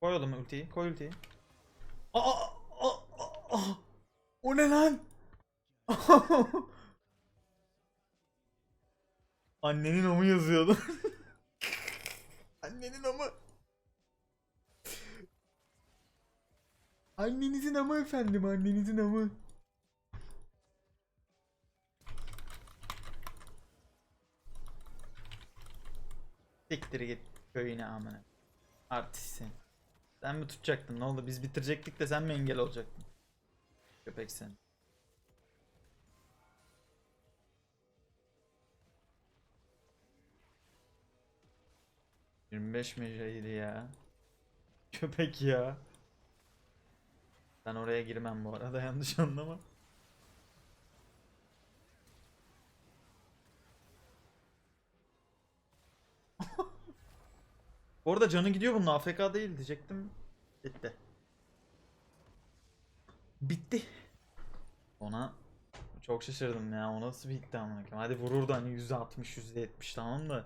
Koy oğlum ultiyi. Koy ultiyi. Aa, aa, aa, aa. O ne lan? Annenin amı yazıyordu. Annenin amı. Annenizin amı efendim, annenizin amı. Siktir git köyüne amına. Artist sen. Mi tutacaktın ne oldu biz bitirecektik de sen mi engel olacaktın? Köpek sen. ...25 mecaydı ya. Köpek ya. Ben oraya girmem bu arada yanlış anlama. Bu arada canı gidiyor bunun AFK değil diyecektim. Bitti. Bitti. Ona çok şaşırdım ya. O nasıl bitti amına. Hadi vururdu hani %60 %70 tamam da.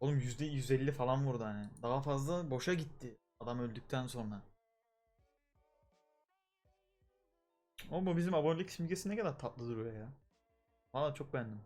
Oğlum %150 falan vurdu hani. Daha fazla boşa gitti. Adam öldükten sonra. Oğlum bu bizim abonelik simgesi ne kadar tatlı duruyor ya. Valla çok beğendim.